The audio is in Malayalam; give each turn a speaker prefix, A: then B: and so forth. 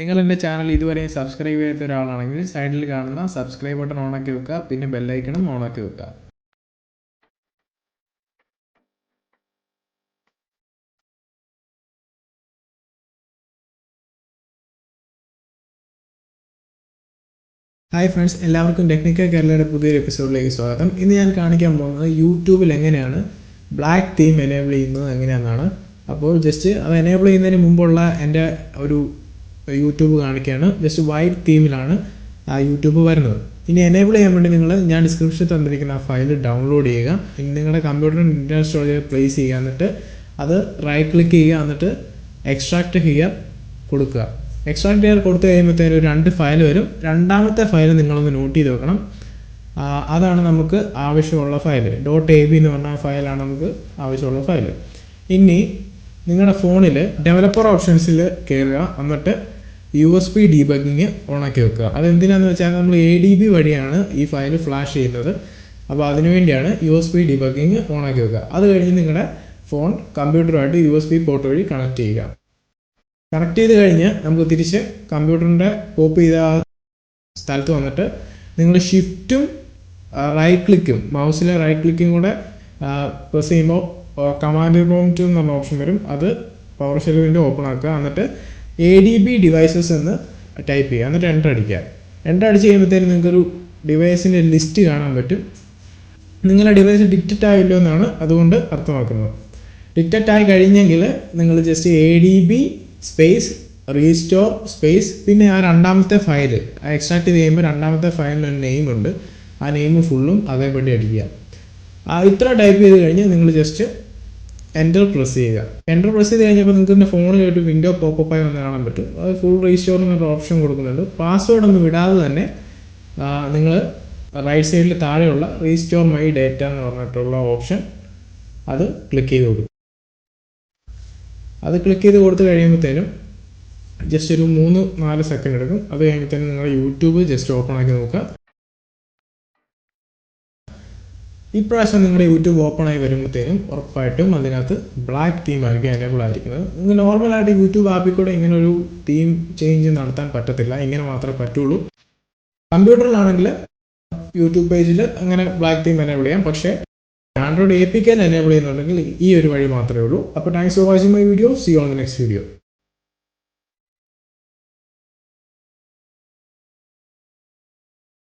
A: നിങ്ങൾ എന്റെ ചാനൽ ഇതുവരെ സബ്സ്ക്രൈബ് ചെയ്യാത്ത ഒരാളാണെങ്കിൽ സൈഡിൽ കാണുന്ന സബ്സ്ക്രൈബ് ബട്ടൺ ഓണാക്കി വെക്കുക പിന്നെ ബെല്ലൈക്കണും ഓണാക്കി വെക്കുക. ഹായ് ഫ്രണ്ട്സ് എല്ലാവർക്കും ടെക്നിക്കൽ കേരളയുടെ പുതിയൊരു എപ്പിസോഡിലേക്ക് സ്വാഗതം. ഇന്ന് ഞാൻ കാണിക്കാൻ പോകുന്നത് യൂട്യൂബിൽ എങ്ങനെയാണ് ബ്ലാക്ക് തീം എനേബിൾ ചെയ്യുന്നത് എങ്ങനെയാണെന്നാണ്. അപ്പോൾ ജസ്റ്റ് അത് എനേബിൾ ചെയ്യുന്നതിന് മുമ്പുള്ള എന്റെ ഒരു യൂട്യൂബ് കാണിക്കുകയാണ് ജസ്റ്റ് വൈറ്റ് തീമിലാണ് ആ യൂട്യൂബ് വരുന്നത്. ഇനി എനേബിൾ ചെയ്യാൻ വേണ്ടി നിങ്ങൾ ഞാൻ ഡിസ്ക്രിപ്ഷനിൽ തന്നിരിക്കുന്ന ആ ഫയൽ ഡൗൺലോഡ് ചെയ്യുക. നിങ്ങളുടെ കമ്പ്യൂട്ടറിൽ ഇന്റർനെറ്റ് സ്റ്റോറേജ് പ്ലേസ് ചെയ്യുക എന്നിട്ട് അത് റൈറ്റ് ക്ലിക്ക് ചെയ്യുക എന്നിട്ട് എക്സ്ട്രാക്ട് ഹിയർ കൊടുക്കുക. എക്സ്ട്രാക്ട് ഹിയർ കൊടുത്തു കഴിയുമ്പോഴത്തേനും ഒരു രണ്ട് ഫയൽ വരും. രണ്ടാമത്തെ ഫയൽ നിങ്ങളൊന്ന് നോട്ട് ചെയ്ത് വെക്കണം. അതാണ് നമുക്ക് ആവശ്യമുള്ള ഫയൽ ഡോട്ട് എ ബി എന്ന് പറഞ്ഞ ഫയലാണ് നമുക്ക് ആവശ്യമുള്ള ഫയൽ ഇനി നിങ്ങളുടെ ഫോണിൽ ഡെവലപ്പർ ഓപ്ഷൻസിൽ കയറുക എന്നിട്ട് യു എസ് പി ഡീബഗ്ഗിങ് ഓണാക്കി വെക്കുക. അതെന്തിനാന്ന് വെച്ചാൽ നമ്മൾ എ ഡി ബി വഴിയാണ് ഈ ഫയൽ ഫ്ലാഷ് ചെയ്യുന്നത്. അപ്പോൾ അതിനുവേണ്ടിയാണ് യു എസ് പി ഡീബഗ്ഗിങ് ഓണാക്കി വെക്കുക. അത് കഴിഞ്ഞ് നിങ്ങളുടെ ഫോൺ കമ്പ്യൂട്ടറുമായിട്ട് യു എസ് പി പോർട്ട് വഴി കണക്ട് ചെയ്യുക. കണക്ട് ചെയ്ത് കഴിഞ്ഞ് നമുക്ക് തിരിച്ച് കമ്പ്യൂട്ടറിന്റെ കോപ്പ് ചെയ്ത സ്ഥലത്ത് വന്നിട്ട് നിങ്ങൾ ഷിഫ്റ്റും റൈറ്റ് ക്ലിക്കും മൗസിലെ റൈറ്റ് ക്ലിക്കും കൂടെ പ്രസ് ചെയ്യുമ്പോൾ കമാൻഡ് പ്രോംപ്റ്റ് എന്ന് പറഞ്ഞ ഓപ്ഷൻ വരും. അത് പവർ വിൻഡോ ഓപ്പൺ ആക്കുക. എന്നിട്ട് എ ഡി ബി ഡിവൈസസ് എന്ന് ടൈപ്പ് ചെയ്യുക എന്നിട്ട് എന്റർ അടിക്കുക എന്റർ അടിച്ച് കഴിയുമ്പോഴത്തേനും നിങ്ങൾക്കൊരു ഡിവൈസിന്റെ ലിസ്റ്റ് കാണാൻ പറ്റും. നിങ്ങളുടെ ഡിവൈസ് ഡിക്റ്റഡ് ആയില്ലോ എന്നാണ് അതുകൊണ്ട് അർത്ഥമാക്കുന്നത്. ഡിക്റ്റഡ് ആയി കഴിഞ്ഞെങ്കിൽ നിങ്ങൾ just A D B space restore space പിന്നെ ആ രണ്ടാമത്തെ ഫയൽ എക്സ്ട്രാക്ട് ചെയ്യുമ്പോൾ രണ്ടാമത്തെ ഫയലിനൊരു നെയിം ഉണ്ട്. ആ നെയിം ഫുള്ളും അതേപടി അടിക്കുക. ആ ഇത്ര ടൈപ്പ് ചെയ്ത് കഴിഞ്ഞ് നിങ്ങൾ ജസ്റ്റ് എന്റർ പ്രസ് ചെയ്യുക. എന്റർ പ്രസ് ചെയ്ത് കഴിഞ്ഞപ്പോൾ നിങ്ങൾക്ക് എന്റെ ഫോണിൽ ഒരു വിൻഡോ പോക്കപ്പായി വന്ന് കാണാൻ പറ്റും. അത് ഫുൾ റീസ്റ്റോർ എന്നൊരു ഓപ്ഷൻ കൊടുക്കുന്നുണ്ട്. പാസ്വേഡ് ഒന്നും വിടാതെ തന്നെ നിങ്ങൾ റൈറ്റ് സൈഡിൽ താഴെയുള്ള റീസ്റ്റോർ മൈ ഡേറ്റ എന്ന് പറഞ്ഞിട്ടുള്ള ഓപ്ഷൻ അത് ക്ലിക്ക് ചെയ്ത് കൊടുക്കും. അത് ക്ലിക്ക് ചെയ്ത് കൊടുത്തു കഴിയുമ്പോഴത്തേനും ജസ്റ്റ് ഒരു മൂന്ന് നാല് സെക്കൻഡ് എടുക്കും. അത് കഴിഞ്ഞിട്ട് നിങ്ങൾ യൂട്യൂബ് ജസ്റ്റ് ഓപ്പൺ ആക്കി നോക്കുക. ഇപ്രാവശ്യം നിങ്ങളുടെ യൂട്യൂബ് ഓപ്പൺ ആയി വരുമ്പോഴത്തേനും ഉറപ്പായിട്ടും അതിനകത്ത് ബ്ലാക്ക് തീം ആയിരിക്കും എനേബിൾ ആയിരിക്കുന്നത്. നിങ്ങൾ നോർമലായിട്ട് യൂട്യൂബ് ആപ്പിൽ കൂടെ ഇങ്ങനെ ഒരു തീം ചേഞ്ച് നടത്താൻ പറ്റത്തില്ല. ഇങ്ങനെ മാത്രമേ പറ്റുള്ളൂ. കമ്പ്യൂട്ടറിലാണെങ്കിൽ യൂട്യൂബ് പേജിൽ അങ്ങനെ ബ്ലാക്ക് തീം എനേബിൾ ചെയ്യാം. പക്ഷേ Android A P K enable ചെയ്യുന്നുണ്ടെങ്കിൽ ഈ ഒരു വഴി മാത്രമേ ഉള്ളൂ. അപ്പോൾ thanks for watching my video see on the next video